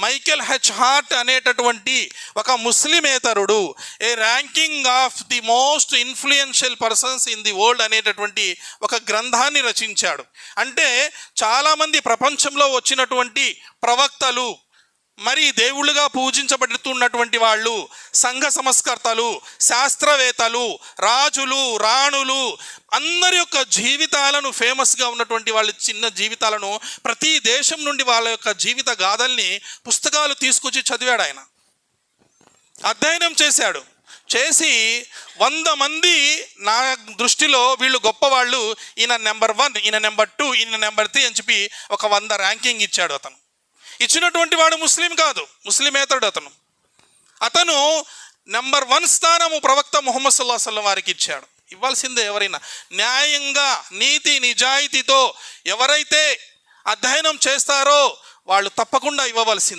Michael H Hart అనేటటువంటి ఒక ముస్లిమేతరుడు a ranking of the most influential persons in the world అనేటటువంటి ఒక గ్రంథాన్ని రచించాడు. అంటే చాలామంది ప్రపంచంలో వచ్చినటువంటి ప్రవక్తలు మరి దేవుళ్ళుగా పూజించబడుతున్నటువంటి వాళ్ళు సంఘ సంస్కర్తలు శాస్త్రవేత్తలు రాజులు రాణులు అందరి యొక్క జీవితాలను ఫేమస్గా ఉన్నటువంటి వాళ్ళ చిన్న జీవితాలను ప్రతి దేశం నుండి వాళ్ళ యొక్క జీవిత గాథల్ని పుస్తకాలు తీసుకొచ్చి చదివాడు ఆయన. అధ్యయనం చేశాడు. చేసి వంద మంది నా దృష్టిలో వీళ్ళు గొప్పవాళ్ళు ఈయన నెంబర్ వన్ ఈయన నెంబర్ టూ ఈయన నెంబర్ త్రీ అని చెప్పి ఒక వంద ర్యాంకింగ్ ఇచ్చాడు అతను. ఇచ్చినటువంటి వాడు ముస్లిం కాదు ముస్లిమేతడు అతను. అతను నెంబర్ వన్ స్థానము ప్రవక్త ముహమ్మద్ సల్లా సల్లం వారికి ఇచ్చాడు. ఇవ్వాల్సిందే ఎవరైనా. న్యాయంగా నీతి నిజాయితీతో ఎవరైతే అధ్యయనం చేస్తారో వాళ్ళు తప్పకుండా ఇవ్వవలసింది.